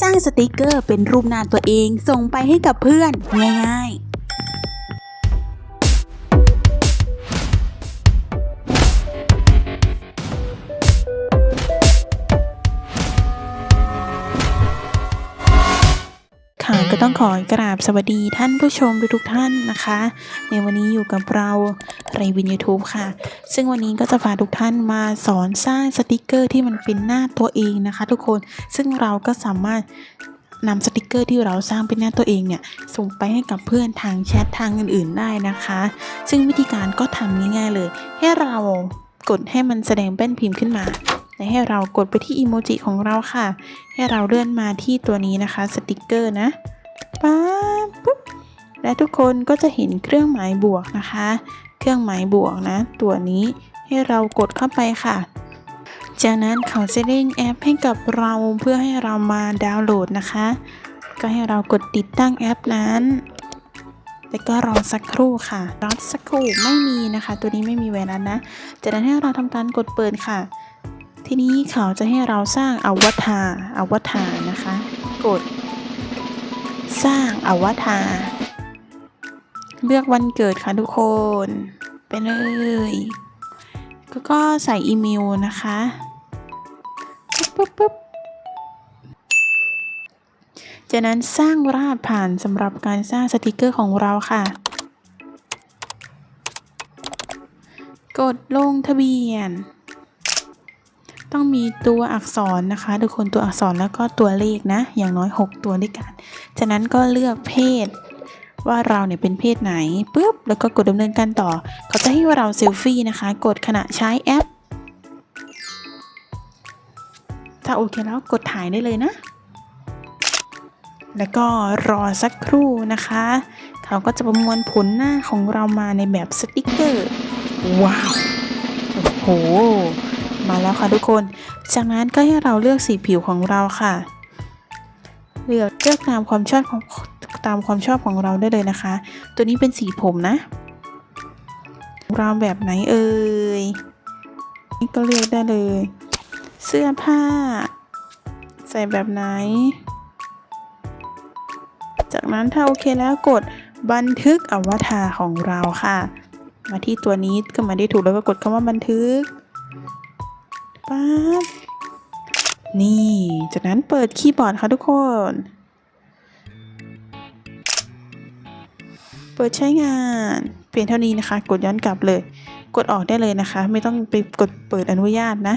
สร้างสติกเกอร์เป็นรูปหน้าตัวเองส่งไปให้กับเพื่อนง่ายๆ ก็ต้องขอกราบสวัสดีท่านผู้ชมทุกๆท่านนะคะ ในวันนี้อยู่กับเราไรวิน YouTube ค่ะ ซึ่งวันนี้ก็จะพาทุกท่านมาสอนสร้างสติกเกอร์ที่มันเป็นหน้าตัวเองนะคะ ทุกคนซึ่งเราก็สามารถนำสติกเกอร์ที่เราสร้างเป็นหน้าตัวเองเนี่ยส่งไปให้กับเพื่อนทางแชททางอื่นๆได้นะคะ ซึ่งวิธีการก็ทำง่ายๆเลย ให้เรากดให้มันแสดงแป้นพิมพ์ขึ้นมาและให้เรากดไปที่อีโมจิของเราค่ะ ให้เราเลื่อนมาที่ตัวนี้นะคะ สติกเกอร์นะ ป๊าบปุ๊บและทุกคนก็จะเห็นเครื่องหมายบวกนะคะ เครื่องหมายบวกนะ ตัวนี้ให้เรากดเข้าไปค่ะ จากนั้นเขาจะเร่งแอปให้กับเราเพื่อให้เรามาดาวน์โหลดนะคะ ก็ให้เรากดติดตั้งแอปนั้นแล้วก็รอสักครู่ค่ะ รอสักครู่ไม่มีนะคะ ตัวนี้ไม่มีเวลานะ จากนั้นให้เราทำการกดเปิดค่ะ ทีนี้เขาจะให้เราสร้างอวตารอวตารนะคะ กด สร้างอวตารเลือกวันเกิดค่ะทุกคน ไปเลยแล้วก็ใส่อีเมลนะคะปุ๊บปุ๊บปุ๊บจากนั้นสร้างรหัสผ่านสำหรับการสร้างสติกเกอร์ของเราค่ะ กดลงทะเบียน ต้องมีตัวอักษรนะคะทุกคนตัวอักษรแล้วก็ตัวเลขนะ อย่างน้อย 6 ตัวด้วยกัน จากนั้นก็เลือกเพศ ว่าเราเนี่ยเป็นเพศไหนปุ๊บแล้วก็กดดำเนินการต่อ เขาจะให้เราเซลฟี่นะคะ กดขณะใช้แอป ถ้าโอเคแล้วกดถ่ายได้เลยนะแล้วก็รอสักครู่นะคะ เขาก็จะประมวลผลหน้าของเรามาในแบบสติกเกอร์ ว้าว โอ้โห มาแล้วค่ะทุกคน จากนั้นก็ให้เราเลือกสีผิวของเราค่ะ เลือกเลือกตามความชอบของตามความชอบของเราได้เลยนะคะ ตัวนี้เป็นสีผมนะ เราแบบไหนเอ่ยนี่ก็เลือกได้เลย เสื้อผ้า ใส่แบบไหน จากนั้นถ้าโอเคแล้วกดบันทึกอวตารของเราค่ะ มาที่ตัวนี้ก็มาได้ถูกแล้วก็กดคำว่าบันทึก ปั๊บนี่ จากนั้นเปิดคีย์บอร์ดค่ะทุกคน เปิดใช้งาน เปลี่ยนเท่านี้นะคะ กดย้อนกลับเลย กดออกได้เลยนะคะ ไม่ต้องไปกดเปิดอนุญาตนะ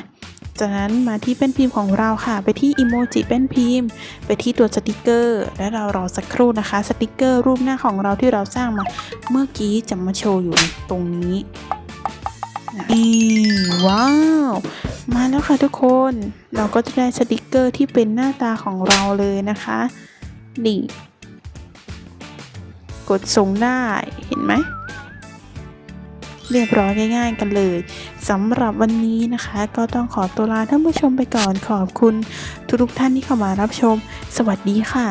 จากนั้นมาที่แป้นพิมพ์ของเราค่ะ ไปที่อีโมจิแป้นพิมพ์ ไปที่ตัวสติกเกอร์ และเรารอสักครู่นะคะ สติกเกอร์รูปหน้าของเราที่เราสร้างมา เมื่อกี้จะมาโชว์อยู่ตรงนี้นี่ว้าว มาแล้วค่ะทุกคนเราก็จะได้สติกเกอร์ที่เป็นหน้าตาของเราเลยนะคะนี่กดส่งได้เห็นไหมเรียบร้อยง่ายๆกันเลยสำหรับวันนี้นะคะ ก็ต้องขอตัวลาท่านผู้ชมไปก่อนขอบคุณทุกๆท่านที่เข้ามารับชม สวัสดีค่ะ